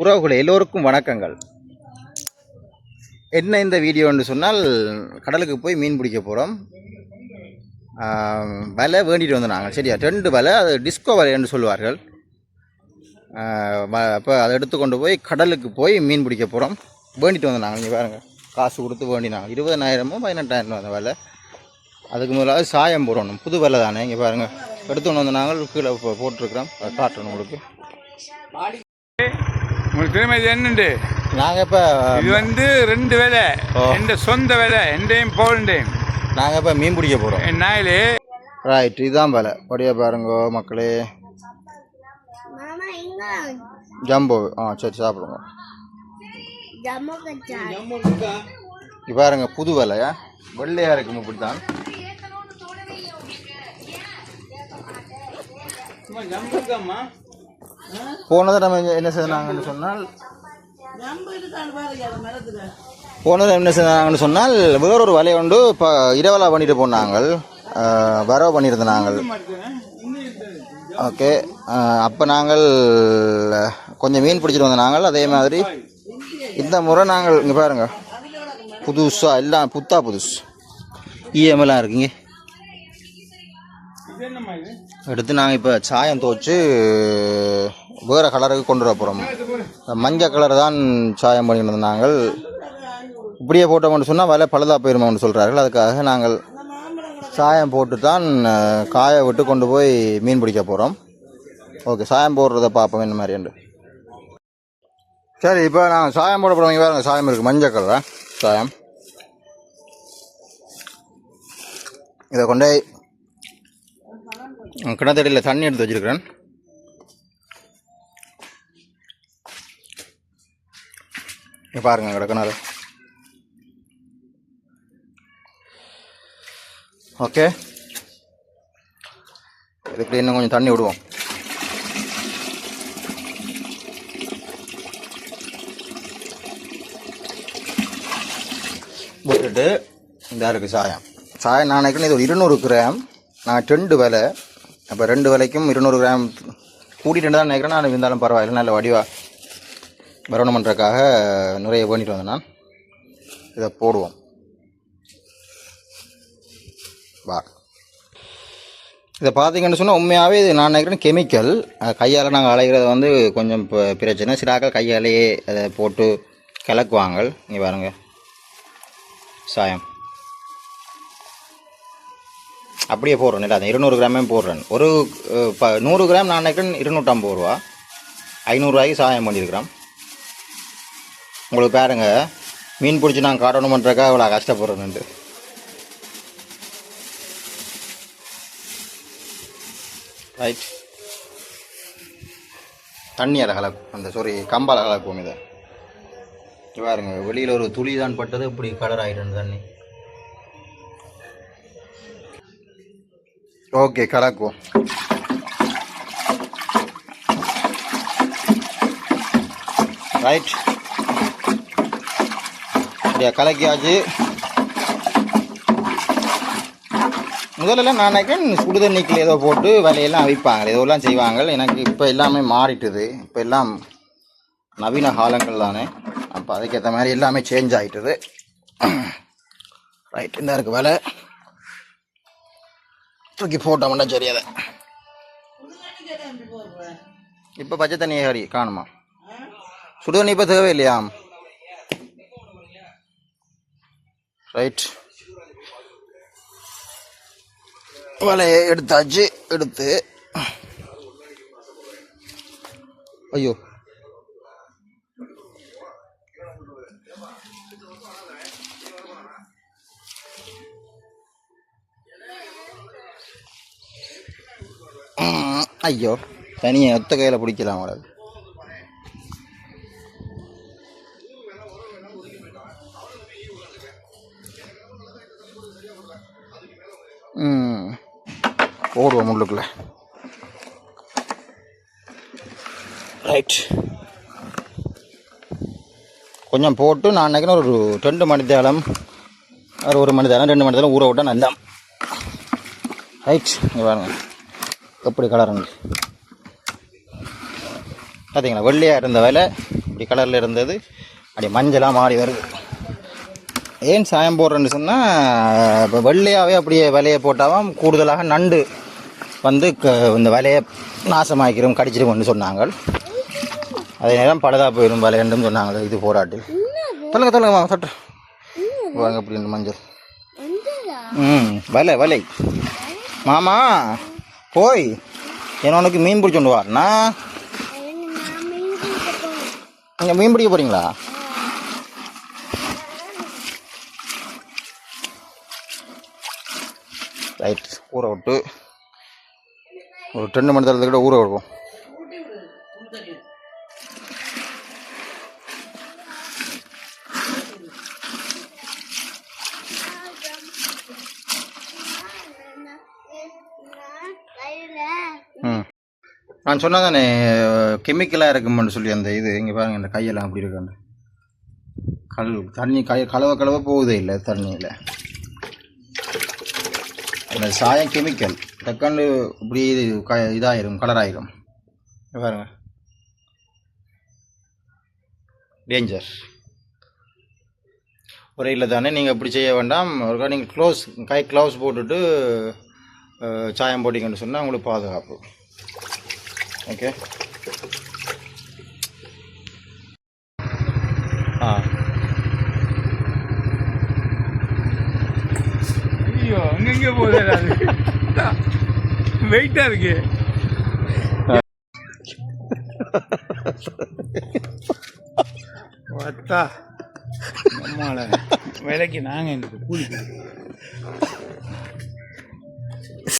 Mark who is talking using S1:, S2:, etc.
S1: உறவுகளை எல்லோருக்கும் வணக்கங்கள். என்ன இந்த வீடியோன்னு சொன்னால் கடலுக்கு போய் மீன் பிடிக்க போகிறோம் வலை வேண்டிட்டு வந்தோம் நாங்கள் சரியா? ரெண்டு வலை அது டிஸ்கோ வலை என்று சொல்லுவார்கள் அப்போ அதை எடுத்துக்கொண்டு போய் கடலுக்கு போய் மீன் பிடிக்க போகிறோம் வேண்டிட்டு வந்தோம் நாங்கள் இங்கே பாருங்கள் காசு கொடுத்து வேண்டினாங்க. இருபதனாயிரமோ பதினெட்டாயிரம் அந்த வலை. அதுக்கு முதலாவது சாயம் போடணும். புது வலை தானே இங்கே பாருங்கள் எடுத்துக்கொண்டு வந்து நாங்கள் கீழே போ- போட்டிருக்கிறோம். காட்டுறோம் காட்டணும் உங்களுக்கு.
S2: உங்களுக்கு தெரியுமா இது என்னண்டு?
S1: நாங்கள் இப்போ
S2: இது வந்து ரெண்டு வேலை. எந்த சொந்த வேலை எண்டையும் போகண்டையும்
S1: நாங்கள் இப்போ மீன் பிடிக்க போகிறோம்
S2: என் நாயிலே.
S1: ரைட் இதுதான் வேலை. படியா பாருங்க மக்களே. ஜம்போ ஆ சரி சாப்பிடுங்க. இது பாருங்க புது வேலையா வெள்ளையா இருக்கும் இப்படி தான் போனதை நம்ம என்ன செய்தாங்கன்னு சொன்னால் போனதை என்ன செய்தாங்கன்னு சொன்னால் வேறொரு வலையை கொண்டு இப்போ இரவலா பண்ணிட்டு போனாங்க வரவு பண்ணியிருந்தாங்க ஓகே. அப்போ நாங்கள் கொஞ்சம் மீன் பிடிச்சிட்டு வந்த நாங்கள் அதே மாதிரி இந்த முறை நாங்கள் இங்கே பாருங்க. புதுசாக எல்லாம் புத்தா புதுசு. இஎம்எல்லாம் இருக்குங்க.
S2: என்னம்மா இது?
S1: எடுத்து நாங்கள் இப்போ சாயம் துவச்சு வேறு கலருக்கு கொண்டு வர போகிறோம் மஞ்சள் கலர் தான் சாயம் பண்ணிட்டு நாங்கள். இப்படியே போட்டோம்னு சொன்னால் வலை பழுதா போயிருமோன்னு சொல்கிறார்கள் அதுக்காக நாங்கள் சாயம் போட்டு தான் காயை காய விட்டு கொண்டு போய் மீன் பிடிக்க போகிறோம் ஓகே சாயம் போடுறத பார்ப்போம் இந்த மாதிரி சரி இப்போ நாங்கள் சாயம் போட போகிறவங்க பாருங்க சாயம் இருக்குது மஞ்சள் கலர் சாயம். இதை கொண்டே கிணத்தடியில் தண்ணி எடுத்து வச்சிருக்கிறேன். இங்கே பாருங்க எங்களோட ஓகே இதுக்கு இன்னும் கொஞ்சம் தண்ணி விடுவோம். விட்டுட்டு இந்த இருக்குது சாயம். சாயம் நான் நினைக்கிறேன் இது ஒரு இருநூறு கிராம். நான் ரெண்டு விலை. அப்போ ரெண்டு விலைக்கும் இருநூறு கிராம். கூட்டிட்டு தான் நினைக்கிறேன். நான் இருந்தாலும் பரவாயில்ல. நல்ல வடிவா வரணும் பண்ணுறதுக்காக நிறைய வேண்டிட்டு வந்தேன் நான். இதை போடுவோம். வா. இதை பார்த்தீங்கன்னு சொன்னால் உண்மையாகவே இது நான் நினைக்கிறேன் கெமிக்கல் கையால் நாங்கள் அலைகிறது வந்து கொஞ்சம் பிரச்சனை. சிலாக்கள் கையாலேயே அதை போட்டு கலக்குவாங்க. இங்கே பாருங்கள் சாயம். அப்படியே போடுறேன். இல்லை அது இருநூறு கிராமே போடுறேன். ஒரு ப நூறு கிராம் நான் நினைக்கிறேன் இருநூற்றம்பது ரூபா. ஐநூறுரூவாய்க்கு சாயம் பண்ணியிருக்கிறேன். உங்களுக்கு பாருங்க. மீன் பிடிச்சி நான் காட்டணும் பண்ணுறக்கா இவ்வளோ கஷ்டப்படுறேன்ட்டு ரைட் தண்ணியால் கலக்கும். அந்த சாரி கம்பால் கலக்குவோம் இதை. பாருங்க வெளியில் ஒரு துளி தான் பட்டது இப்படி கலர் ஆகிடும் தண்ணி. ஓகே கலக்குவோம் ரைட் அப்படியா கலக்கியாச்சு. முதல்ல நான் நினைக்கிறேன் சுடுதண்ணிக்கில் ஏதோ போட்டு வலையெல்லாம் அவிப்பாங்க ஏதோலாம் செய்வாங்க. எனக்கு இப்போ எல்லாமே மாறிட்டுது. இப்போ எல்லாம் நவீன காலங்கள் தானே. அப்போ அதுக்கேற்ற மாதிரி எல்லாமே சேஞ்ச் ஆகிட்டுது ரைட் இந்த இருக்குது வேலை. தூக்கி போட்டோம்னா சரி அதை. இப்போ பச்சை தண்ணியை ஹரி காணுமா? சுடுதண்ணி இப்போ தேவையில்லையா? ரைட் வலையை எடுத்தாச்சு எடுத்து. ஐயோ. ஐயோ. தனியை ஒத்த கையில் பிடிக்கலாம் அவளை ஓடுவோம் உள்ளுக்குள்ள. ரைட் கொஞ்சம் போட்டு நான் நினைக்கிறேன் ஒரு ரெண்டு மணி தேலம் ஒரு ஒரு மணி தேலம் ரெண்டு மணி தேலம் ஊற விட்டா நல்லா ரைட் இங்கே பாருங்க. எப்படி கலருங்க பார்த்தீங்களா வெள்ளையாக இருந்த வேலை இப்படி கலரில் இருந்தது அப்படி மஞ்சளாக மாறி வருது. ஏன் சாயம் போடுறேன்னு சொன்னால் இப்போ வெள்ளையாகவே அப்படியே விலையை போட்டாவும் கூடுதலாக நண்டு வந்து இந்த வலையை நாசமாக்கிறோம் கடிச்சிருவோம்னு சொன்னாங்க. அதே நேரம் பழுதா போயிடும் வலையண்டும் சொன்னாங்க இது போராட்டு சொல்லுங்க மாமா சட்டு வாங்க அப்படி இந்த மஞ்சள். ம் வலை வலை. மாமா போய். என்ன உனக்கு மீன் பிடிச்சோண்டு வாருண்ணா நீங்கள் மீன் பிடிக்க போகிறீங்களா ரைட் ஊற விட்டு. ஒரு ரெண்டு மணி நேரத்துக்கு கூட ஊற விடுவோம்
S3: நான் கையில
S1: ம். நான் சொன்னா தானே கெமிக்கலாக இருக்கும்னு சொல்லி அந்த இது இங்கே பாருங்க இந்த கையெல்லாம் அப்படி இருக்காண்டு கல் தண்ணி கை கலவை கலவை போகுதே இல்லை தண்ணியில். அந்த சாயம் கெமிக்கல் செகண்டு இப்படி இது க இதாயிரும் கலர் ஆயிரும். பாருங்க. டேஞ்சர் ஒரே இல்லை தானே நீங்கள் இப்படி செய்ய வேண்டாம். ஒருக்கா நீங்கள் க்ளோஸ் கை க்ளவுஸ் போட்டுட்டு சாயம் போட்டிங்கன்னு சொன்னால் உங்களுக்கு பாதுகாப்பு. ஓகே ஆ.
S2: ஐயோ அங்கங்கே போகுது வெயிட்டா இருக்கு. பார்த்தா நம்மளை விலைக்கு நாங்கள் எனக்கு கூலி